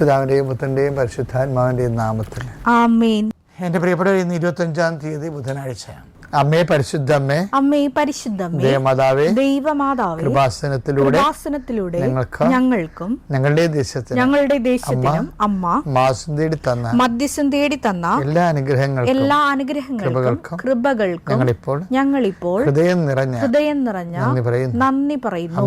പിതാവിന്റെയും പുത്രന്റെയും പരിശുദ്ധാത്മാവിന്റെയും നാമത്തിൽ. ആമേൻ. എന്റെ പ്രിയപ്പെട്ട ഇന്ന് ഇരുപത്തഞ്ചാം തീയതി ബുധനാഴ്ച അമ്മേ പരിശുദ്ധ അമ്മേ അമ്മേ പരിശുദ്ധ ദേവമാതാവേ ദൈവമാതാവേ കൃപാസനത്തിലൂടെ കൃപാസനത്തിലൂടെ ഞങ്ങൾക്ക് ഞങ്ങൾക്കും ഞങ്ങളുടെ ദേശത്തിന് ഞങ്ങളുടെ ദേശത്തിനും അമ്മ മാസം തേടി തന്ന മധ്യസ്ഥം തേടി തന്ന എല്ലാ അനുഗ്രഹങ്ങൾക്കും എല്ലാ അനുഗ്രഹങ്ങൾക്കും കൃപകൾക്കും ഞങ്ങളിപ്പോൾ ഞങ്ങളിപ്പോൾ ഹൃദയം നിറഞ്ഞ ഹൃദയം നിറഞ്ഞ നന്ദി പറയുന്നു. നന്ദി പറയുന്നു.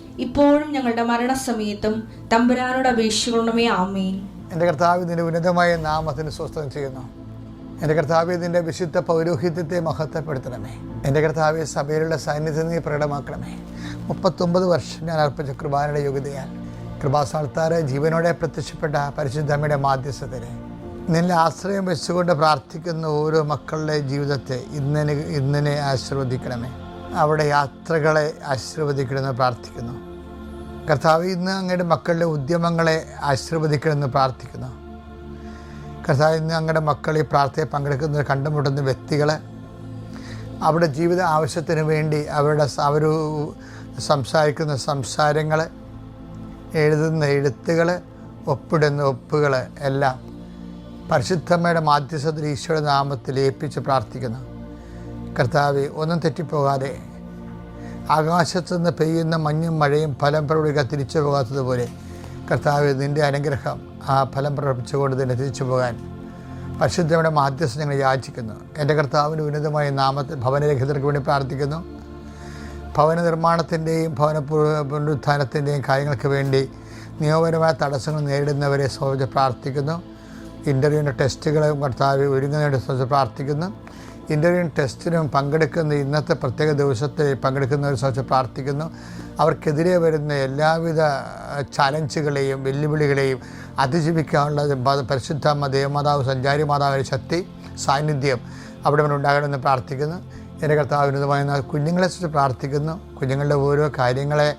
ഇപ്പോഴും ഞങ്ങളുടെ മരണസമയത്തും തമ്പുരാനോട് അപേക്ഷിക്കണമേ ആമേൻ. എന്റെ കർത്താവ് ഇതിന്റെ ഉന്നതമായ നാമത്തിന് സ്വസ്ഥം ചെയ്യുന്നു. എന്റെ കർത്താവ് ഇതിന്റെ വിശുദ്ധ പൗരോഹിത്യത്തെ മഹത്വപ്പെടുത്തണമേ. എന്റെ കർത്താവ് സഭയിലുള്ള സാന്നിധ്യം നീ പ്രകടമാക്കണമേ. മുപ്പത്തൊമ്പത് വർഷം ഞാൻ അർപ്പിച്ച കൃപാനയുടെ യോഗ്യതയാൽ കൃപാസാൽത്താരെ ജീവനോടെ പ്രത്യക്ഷപ്പെട്ട പരിശുദ്ധമ്മയുടെ മാധ്യസ്ഥത്തിന് നിന്നെ ആശ്രയം വെച്ചുകൊണ്ട് പ്രാർത്ഥിക്കുന്ന ഓരോ മക്കളുടെ ജീവിതത്തെ ഇന്നിനെ ഇന്നിനെ ആശീർവദിക്കണമേ. അവിടെ യാത്രകളെ ആശീർവദിക്കണമെന്ന് പ്രാർത്ഥിക്കുന്നു. കർത്താവ് ഇന്ന് അങ്ങയുടെ മക്കളുടെ ഉദ്യമങ്ങളെ ആശീർവദിക്കണമെന്ന് പ്രാർത്ഥിക്കുന്നു. കർത്താവ് ഇന്ന് അങ്ങയുടെ മക്കൾ ഈ പ്രാർത്ഥനയെ പങ്കെടുക്കുന്ന കണ്ടുമുട്ടുന്ന വ്യക്തികളെ അവരുടെ ജീവിത ആവശ്യത്തിന് വേണ്ടി അവരുടെ അവർ സംസാരിക്കുന്ന സംസാരങ്ങൾ എഴുതുന്ന എഴുത്തുകൾ ഒപ്പിടുന്ന ഒപ്പുകൾ എല്ലാം പരിശുദ്ധമ്മയുടെ മാധ്യസ്ഥത്തിൽ ഈശോയുടെ നാമത്തിൽ ഏൽപ്പിച്ച് പ്രാർത്ഥിക്കുന്നു. കർത്താവ് ഒന്നും തെറ്റിപ്പോകാതെ ആകാശത്തു നിന്ന് പെയ്യുന്ന മഞ്ഞും മഴയും ഫലം പ്രവർത്തിക്കാൻ തിരിച്ചു പോകാത്തതുപോലെ കർത്താവ് നിന്റെ അനുഗ്രഹം ആ ഫലം പ്രകടിപ്പിച്ചുകൊണ്ട് തന്നെ തിരിച്ചു പോകാൻ പരിശുദ്ധയുടെ മാധ്യസ്ഥ ഞങ്ങൾ യാചിക്കുന്നു. എന്റെ കർത്താവിന്റെ ഉന്നതമായ നാമത്തിൽ ഭവനരഹിതർക്ക് വേണ്ടി പ്രാർത്ഥിക്കുന്നു. ഭവന നിർമ്മാണത്തിന്റെയും ഭവന പുന- പുനരുത്ഥാനത്തിന്റെയും കാര്യങ്ങൾക്ക് വേണ്ടി നിയമപരമായ തടസ്സങ്ങൾ നേരിടുന്നവരെ സംബന്ധിച്ച് പ്രാർത്ഥിക്കുന്നു. ഇന്റർവ്യൂവിന്റെ ടെസ്റ്റുകളെ കർത്താവ് ഒരുങ്ങുന്നതിന്റെ സംബന്ധിച്ച് പ്രാർത്ഥിക്കുന്നു. ഇന്റർവ്യൂ ടെസ്റ്റിനും പങ്കെടുക്കുന്ന ഇന്നത്തെ പ്രത്യേക ദിവസത്തിൽ പങ്കെടുക്കുന്നവരെ സംബന്ധിച്ച് പ്രാർത്ഥിക്കുന്നു. അവർക്കെതിരെ വരുന്ന എല്ലാവിധ ചലഞ്ചുകളെയും വെല്ലുവിളികളെയും അതിജീവിക്കാനുള്ള പരിശുദ്ധ ദേവമാതാവ് സഞ്ചാരി മാതാവിന്റെ ശക്തി സാന്നിധ്യം അവിടെ ഉണ്ടാകണമെന്ന് പ്രാർത്ഥിക്കുന്നു. എന്റെ കർത്താവിനുതമായ കുഞ്ഞുങ്ങളെ സംബന്ധിച്ച് പ്രാർത്ഥിക്കുന്നു. കുഞ്ഞുങ്ങളുടെ ഓരോ കാര്യങ്ങളെ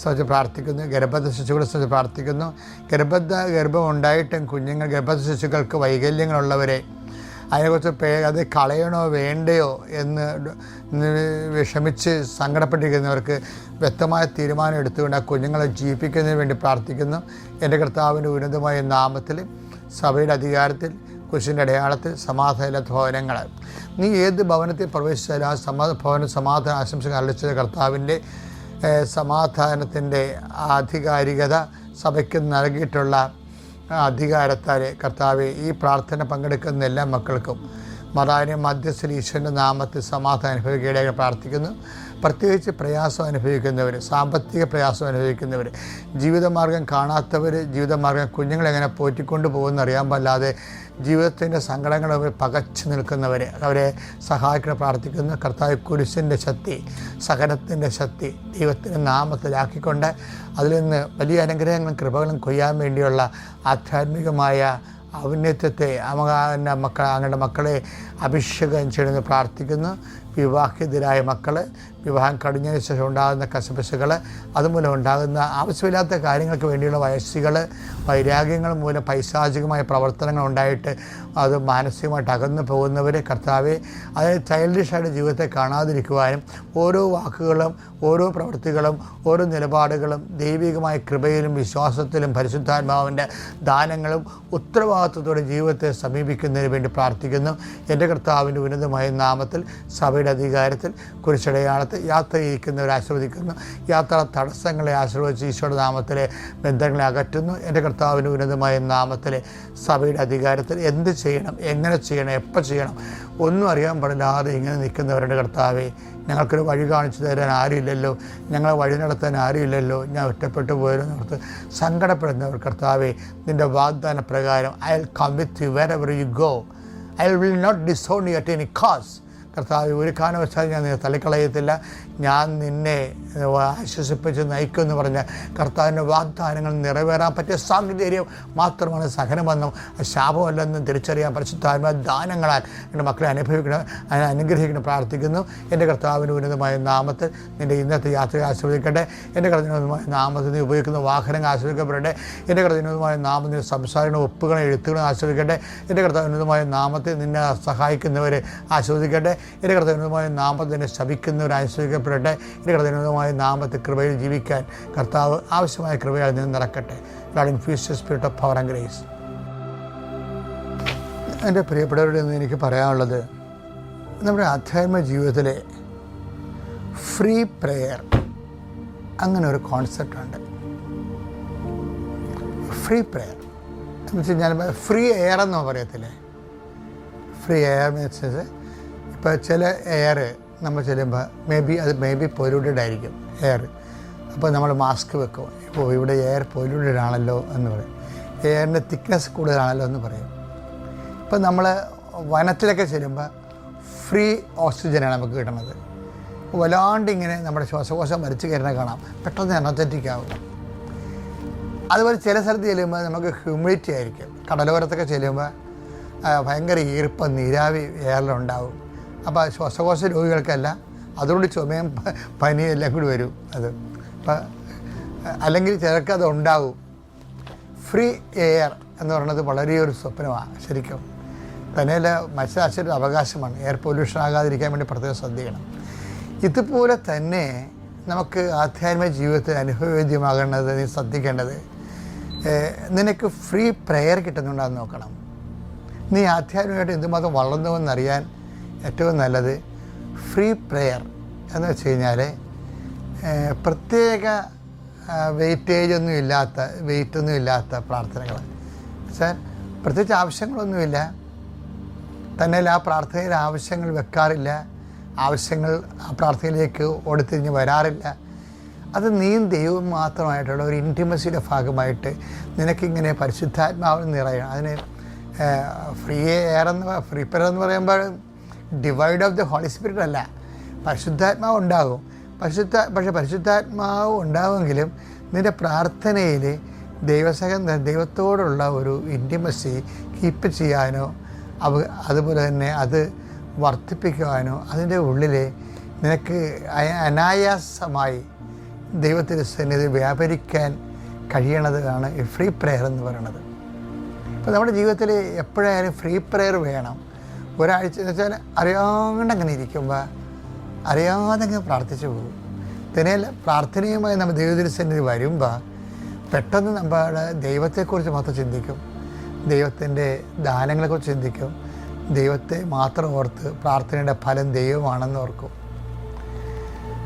സംബന്ധിച്ച് പ്രാർത്ഥിക്കുന്നു. ഗർഭത ശിശുക്കളെ സംബന്ധിച്ച് പ്രാർത്ഥിക്കുന്നു. ഗർഭദ ഗർഭം ഉണ്ടായിട്ടും കുഞ്ഞുങ്ങൾ ഗർഭത ശിശുക്കൾക്ക് വൈകല്യങ്ങളുള്ളവരെ അതിനെക്കുറിച്ച് അത് കളയണോ വേണ്ടയോ എന്ന് വിഷമിച്ച് സങ്കടപ്പെട്ടിരിക്കുന്നവർക്ക് വ്യക്തമായ തീരുമാനം എടുത്തുകൊണ്ട് ആ കുഞ്ഞുങ്ങളെ ജീവിപ്പിക്കുന്നതിന് വേണ്ടി പ്രാർത്ഥിക്കുന്നു. എന്റെ കർത്താവിന്റെ ഉന്നതമായ നാമത്തിൽ സഭയുടെ അധികാരത്തിൽ കുരിശിന്റെ അടയാളത്തിൽ സമാധാന ഭവനങ്ങൾ. നീ ഏത് ഭവനത്തിൽ പ്രവേശിച്ചാലും ആ സമാ ഭവന സമാധാന ആശംസകൾ അറിയിച്ച കർത്താവിന്റെ സമാധാനത്തിന്റെ ആധികാരികത സഭയ്ക്ക് നൽകിയിട്ടുള്ള അധികാരത്താൽ കർത്താവ് ഈ പ്രാർത്ഥന പങ്കെടുക്കുന്ന എല്ലാ മക്കൾക്കും മറാനും മധ്യസ്ഥ ഈശ്വരന്റെ നാമത്തിൽ സമാധാനം അനുഭവിക്കുകയായി പ്രാർത്ഥിക്കുന്നു. പ്രത്യേകിച്ച് പ്രയാസം അനുഭവിക്കുന്നവർ സാമ്പത്തിക പ്രയാസം അനുഭവിക്കുന്നവർ ജീവിതമാർഗം കാണാത്തവർ ജീവിതമാർഗം കുഞ്ഞുങ്ങളെങ്ങനെ പോറ്റിക്കൊണ്ട് പോകുമെന്ന് അറിയാൻ പാടില്ലാതെ ജീവിതത്തിന്റെ സങ്കടങ്ങൾ അവർ പകച്ചു നിൽക്കുന്നവർ അവരെ സഹായിക്കണം പ്രാർത്ഥിക്കുന്ന കർത്താവ് കുരിശിന്റെ ശക്തി സഹനത്തിന്റെ ശക്തി ദൈവത്തിന്റെ നാമത്തിലാക്കിക്കൊണ്ട് അതിൽ നിന്ന് വലിയ അനുഗ്രഹങ്ങളും കൃപകളും കൊയ്യാൻ വേണ്ടിയുള്ള ആധ്യാത്മികമായ ഔന്നത്യത്തെ അവന്റെ മക്കൾ അങ്ങയുടെ മക്കളെ അഭിഷേകം ചെയ്യണമെന്ന് പ്രാർത്ഥിക്കുന്നു വിവാഹിതരായ മക്കളെ വിവാഹം കഴിഞ്ഞതിന് ശേഷം ഉണ്ടാകുന്ന കശപശകൾ അതുമൂലം ഉണ്ടാകുന്ന ആവശ്യമില്ലാത്ത കാര്യങ്ങൾക്ക് വേണ്ടിയുള്ള വയസ്സുകൾ വൈരാഗ്യങ്ങൾ മൂലം പൈശാചികമായ പ്രവർത്തനങ്ങൾ ഉണ്ടായിട്ട് അത് മാനസികമായിട്ട് അകന്നു പോകുന്നവർ കർത്താവെ അതായത് ചൈൽഡിഷായിട്ട് ജീവിതത്തെ കാണാതിരിക്കുവാനും ഓരോ വാക്കുകളും ഓരോ പ്രവൃത്തികളും ഓരോ നിലപാടുകളും ദൈവികമായ കൃപയിലും വിശ്വാസത്തിലും പരിശുദ്ധാത്മാവിന്റെ ദാനങ്ങളും ഉത്തരവാദിത്വത്തോടെ ജീവിതത്തെ സമീപിക്കുന്നതിന് വേണ്ടി പ്രാർത്ഥിക്കുന്നു. എന്റെ കർത്താവിന്റെ ഉന്നതമായ നാമത്തിൽ സഭയുടെ അധികാരത്തിൽ കുരിശടയാളത്തിൽ യാത്ര ചെയ്യിക്കുന്നവരെ ആശീർവദിക്കുന്നു. യാത്ര തടസ്സങ്ങളെ ആശീർവദിച്ച് ഈശോയുടെ നാമത്തിലെ ബന്ധങ്ങളെ അകറ്റുന്നു. എന്റെ കർത്താവിന്റെ ഉന്നതമായ നാമത്തിലെ സഭയുടെ അധികാരത്തിൽ എന്ത് ചെയ്യണം എങ്ങനെ ചെയ്യണം എപ്പോൾ ചെയ്യണം ഒന്നും അറിയാൻ പാടില്ലാതെ ഇങ്ങനെ നിൽക്കുന്നവരുടെ കർത്താവെ ഞങ്ങൾക്കൊരു വഴി കാണിച്ചു തരാൻ ആരുമില്ലല്ലോ. ഞങ്ങളെ വഴി നടത്താൻ ആരുമില്ലല്ലോ. ഞാൻ ഒറ്റപ്പെട്ടു പോയെന്ന് ഓർത്ത് സങ്കടപ്പെടുന്നവർ കർത്താവെ നിന്റെ വാഗ്ദാന പ്രകാരം I will come with you wherever you go I will not disown you at any cause കർത്താവ് ഒരു കാരണവശാലും ഞാൻ തള്ളിക്കളയത്തില്ല. ഞാൻ നിന്നെ ആശ്വസിപ്പിച്ച് നയിക്കുമെന്ന് പറഞ്ഞ് കർത്താവിന്റെ വാഗ്ദാനങ്ങൾ നിറവേറാൻ പറ്റിയ സാഹചര്യം മാത്രമാണ് സഹനമെന്നും ശാപമല്ലെന്നും തിരിച്ചറിയാൻ പരിശുദ്ധാത്മ ദാനങ്ങളാൽ എന്റെ മക്കളെ അനുഭവിക്കണം അനുഗ്രഹിക്കണം പ്രാർത്ഥിക്കുന്നു. എന്റെ കർത്താവിന്റെ ഉന്നതമായ നാമത്തിൽ നിന്റെ ഇന്നത്തെ യാത്രയെ ആസ്വദിക്കട്ടെ എന്റെ കർത്തനമായ നാമത്തിൽ നീ ഉപയോഗിക്കുന്ന വാഹനങ്ങൾ ആസ്വദിക്കപ്പെടട്ടെ എന്റെ കർത്തനമായ നാമത്തിൽ സംസാരങ്ങളും ഒപ്പുകളും എഴുത്തുകളും ആസ്വദിക്കട്ടെ എന്റെ കർത്താവിനുമായ നാമത്തിൽ നിന്നെ സഹായിക്കുന്നവരെ ആസ്വദിക്കട്ടെ എന്റെ ഉന്നതമായ നാമത്തിൽ നിന്നെ ശപിക്കുന്നവർ ആസ്വദിക്കപ്പെടട്ടെ എന്റെ കർത്താവിനുമായ നാമത്തെ കൃപയിൽ ജീവിക്കാൻ കർത്താവ് ആവശ്യമായ കൃപയാൽ നിന്ന് നിറക്കട്ടെ. God in future spirit of power and grace എന്റെ പ്രിയപ്പെട്ടവരുടെ നിന്ന് എനിക്ക് പറയാനുള്ളത് നമ്മുടെ ആധ്യാത്മ ജീവിതത്തിലെ ഫ്രീ പ്രെയർ അങ്ങനെ ഒരു കോൺസെപ്റ്റ് ഉണ്ട്. ഫ്രീ പ്രെയർ എന്ന് വെച്ച് കഴിഞ്ഞാൽ ഫ്രീ എയർ എന്നോ പറയത്തില്ലേ? ഫ്രീ എയർ എന്ന് വെച്ചാൽ ഇപ്പോൾ ചില എയർ നമ്മൾ ചെല്ലുമ്പോൾ മേ ബി അത് മേ ബി പൊല്യൂട്ടഡ് ആയിരിക്കും എയർ അപ്പോൾ നമ്മൾ മാസ്ക് വെക്കും. ഇപ്പോൾ ഇവിടെ എയർ പൊല്യൂട്ടഡ് ആണല്ലോ എന്ന് പറയും. എയറിന്റെ തിക്നെസ് കൂടുതലാണല്ലോ എന്ന് പറയും. ഇപ്പം നമ്മൾ വനത്തിലൊക്കെ ചെല്ലുമ്പോൾ ഫ്രീ ഓക്സിജനാണ് നമുക്ക് കിട്ടുന്നത്. വല്ലാണ്ട് ഇങ്ങനെ നമ്മുടെ ശ്വാസകോശം മരിച്ചു കയറുന്ന കാണാം. പെട്ടെന്ന് എനർജറ്റിക് ആവും. അതുപോലെ ചില സ്ഥലത്ത് ചെല്ലുമ്പോൾ നമുക്ക് ഹ്യൂമിഡിറ്റി ആയിരിക്കും. കടലോരത്തൊക്കെ ചെല്ലുമ്പോൾ ഭയങ്കര ഈർപ്പം നീരാവി എയറിലുണ്ടാവും അപ്പോൾ ശ്വാസകോശ രോഗികൾക്കല്ല. അതുകൊണ്ട് ചുമയും പനിയും എല്ലാം കൂടി വരും അത്. അപ്പം അല്ലെങ്കിൽ ചിലർക്ക് അത് ഉണ്ടാവും. ഫ്രീ എയർ എന്ന് പറയുന്നത് വളരെ ഒരു സ്വപ്നമാണ് ശരിക്കും. തന്നെയല്ല മത്സ്യരാശിയുടെ അവകാശമാണ്. എയർ പൊല്യൂഷൻ ആകാതിരിക്കാൻ വേണ്ടി പ്രത്യേകം ശ്രദ്ധിക്കണം. ഇതുപോലെ തന്നെ നമുക്ക് ആധ്യാത്മിക ജീവിതത്തിൽ അനുഭവവേദ്യമാകേണ്ടത് നീ ശ്രദ്ധിക്കേണ്ടത് നിനക്ക് ഫ്രീ പ്രെയർ കിട്ടുന്നുണ്ടെന്ന് നോക്കണം. നീ ആധ്യാത്മികമായിട്ട് എന്തുമാത്രം വളർന്നുവെന്നറിയാൻ ഏറ്റവും നല്ലത് ഫ്രീ പ്രെയർ എന്ന് വെച്ച് കഴിഞ്ഞാൽ പ്രത്യേക വെയിറ്റേജ് ഒന്നും ഇല്ലാത്ത വെയിറ്റൊന്നും ഇല്ലാത്ത പ്രാർത്ഥനകൾ വെച്ചാൽ പ്രത്യേകിച്ച് ആവശ്യങ്ങളൊന്നുമില്ല. തന്നെ ആ പ്രാർത്ഥനയിൽ ആവശ്യങ്ങൾ വെക്കാറില്ല. ആവശ്യങ്ങൾ ആ പ്രാർത്ഥനയിലേക്ക് ഓടിത്തിരിഞ്ഞ് വരാറില്ല. അത് നീയും ദൈവവും മാത്രമായിട്ടുള്ള ഒരു ഇന്റിമസിയുടെ ഭാഗമായിട്ട് നിനക്കിങ്ങനെ പരിശുദ്ധാത്മാവിൽ നിറയണം. അതിന് ഫ്രീ എയർ എന്ന് ഫ്രീ പെയർ എന്ന് പറയുമ്പോൾ divide of the holy spirit അല്ല. പരിശുദ്ധാത്മാവ് ഉണ്ടാകും. പരിശുദ്ധ പക്ഷേ പരിശുദ്ധാത്മാവ് ഉണ്ടാവുമെങ്കിലും നിന്റെ പ്രാർത്ഥനയിൽ ദൈവസഹ ദൈവത്തോടുള്ള ഒരു ഇന്റിമസി കീപ്പ് ചെയ്യാനോ അവ അതുപോലെ തന്നെ അത് വർദ്ധിപ്പിക്കുവാനോ അതിന്റെ ഉള്ളിൽ നിനക്ക് അനായാസമായി ദൈവത്തിന്റെ സന്നിധി വ്യാപരിക്കാൻ കഴിയണതാണ് ഫ്രീ പ്രെയർ എന്ന് പറയുന്നത്. അപ്പോൾ നമ്മുടെ ജീവിതത്തിൽ എപ്പോഴായാലും ഫ്രീ പ്രെയർ വേണം. ഒരാഴ്ച എന്ന് വെച്ചാൽ അറിയാണ്ട് അങ്ങനെ ഇരിക്കുമ്പോൾ അറിയാതെ അങ്ങ് പ്രാർത്ഥിച്ചു പോകും. തന്നെയല്ല പ്രാർത്ഥനയുമായി നമ്മൾ സന്നിധി വരുമ്പോൾ പെട്ടെന്ന് നമ്മുടെ ദൈവത്തെക്കുറിച്ച് മാത്രം ചിന്തിക്കും. ദൈവത്തിന്റെ ദാനങ്ങളെക്കുറിച്ച് ചിന്തിക്കും. ദൈവത്തെ മാത്രം ഓർത്ത് പ്രാർത്ഥനയുടെ ഫലം ദൈവമാണെന്ന് ഓർക്കും.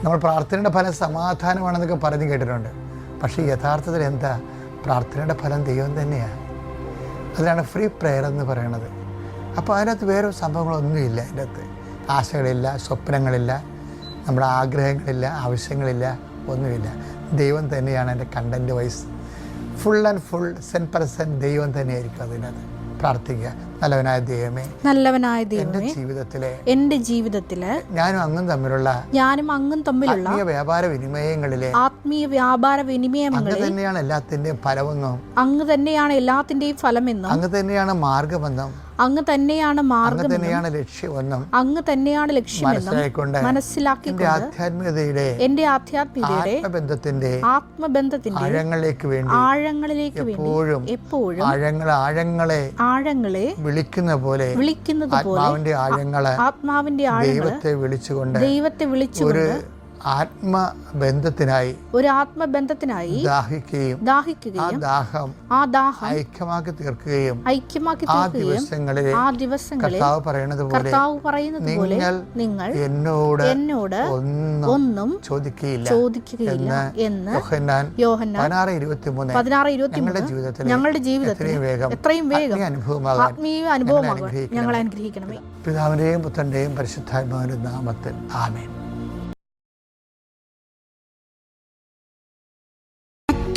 നമ്മൾ പ്രാർത്ഥനയുടെ ഫലം സമാധാനമാണെന്നൊക്കെ പറഞ്ഞു കേട്ടിട്ടുണ്ട്. പക്ഷേ യഥാർത്ഥത്തിൽ എന്താ? പ്രാർത്ഥനയുടെ ഫലം ദൈവം തന്നെയാണ് അതിനാണ് ഫ്രീ പ്രെയർ എന്ന് പറയുന്നത്. അപ്പോൾ അതിനകത്ത് വേറെ സംഭവങ്ങളൊന്നുമില്ല അതിന്റെ അകത്ത് ആശകളില്ല സ്വപ്നങ്ങളില്ല നമ്മുടെ ആഗ്രഹങ്ങളില്ല ആവശ്യങ്ങളില്ല ഒന്നുമില്ല. ദൈവം തന്നെയാണ് എന്റെ content wise full and full cent percent ദൈവം തന്നെയായിരിക്കും അതിനകത്ത്. പ്രാർത്ഥിക്കുക. നല്ലവനായ ദൈവമേ നല്ലവനായ എന്റെ ദൈവമേ ജീവിതത്തിലെ എന്റെ ജീവിതത്തിലെ ഞാനും അങ്ങും തമ്മിലുള്ള ഞാനും അങ്ങും തമ്മിലുള്ള ആത്മീയ വ്യാപാര വിനിമയങ്ങളിലെ ആത്മീയ വ്യാപാര അങ്ങ് വിനിമയങ്ങളിൽ തന്നെയാണ് എല്ലാത്തിന്റെയും ഫലമെന്നും അങ്ങ് തന്നെയാണ് എല്ലാത്തിന്റെയും ഫലമെന്നും അങ്ങ് തന്നെയാണ് മാർഗമെന്നും അങ്ങ് തന്നെയാണ് മാർഗം തന്നെയാണ് ലക്ഷ്യമെന്നും അങ്ങ് തന്നെയാണ് ലക്ഷ്യമെന്നും മനസ്സിലാക്കി ആധ്യാത്മികതയുടെ എന്റെ ആധ്യാത്മികതയുടെ ആത്മബന്ധത്തിന്റെ ആത്മബന്ധത്തിന്റെ ആഴങ്ങളിലേക്ക് വേണ്ടി ആഴങ്ങളിലേക്ക് എപ്പോഴും എപ്പോഴും ആഴങ്ങൾ ആഴങ്ങളെ ആഴങ്ങളെ വിളിക്കുന്ന പോലെ വിളിക്കുന്നത് പോലെ ആത്മാവിന്റെ ആഴങ്ങളെ ആത്മാവിന്റെ ആഴങ്ങളെ ദൈവത്തെ വിളിച്ചുകൊണ്ട് ദൈവത്തെ വിളിച്ചുകൊണ്ട് ആത്മബന്ധത്തിനായി ഒരു ആത്മബന്ധത്തിനായി ദാഹിക്കുകയും ദാഹിക്കുകയും ദാഹം ആ ദാഹം ഐക്യമാക്കി തീർക്കുകയും ഐക്യമാക്കി ആ ദിവസങ്ങളിൽ ആ ദിവസങ്ങളിൽ കർത്താവ് പറയുന്നത് പോലെ കർത്താവ് പറയുന്നത് പോലെ നിങ്ങൾ എന്നോട് എന്നോട് ഒന്നും ചോദിക്കുകയില്ല ചോദിക്കുകയില്ല എന്ന് യോഹന്നാൻ യോഹന്നാൻ പതിനാറ് ഇരുപത്തി മൂന്ന് പതിനാറ് ഇരുപത്തി ഞങ്ങളുടെ മൂന്ന് ജീവിതത്തിൽ ഞങ്ങളുടെ ജീവിതത്തിൽ എത്രയും വേഗം എത്രയും വേഗം ആത്മീയ അനുഭവമാകാൻ ആത്മീയ അനുഭവമാകുവാൻ ഞങ്ങൾ അനുഗ്രഹിക്കണമേ. പിതാവിന്റെയും പുത്രന്റെയും പരിശുദ്ധാത്മാവിന്റെ നാമത്തിൽ ആമേൻ.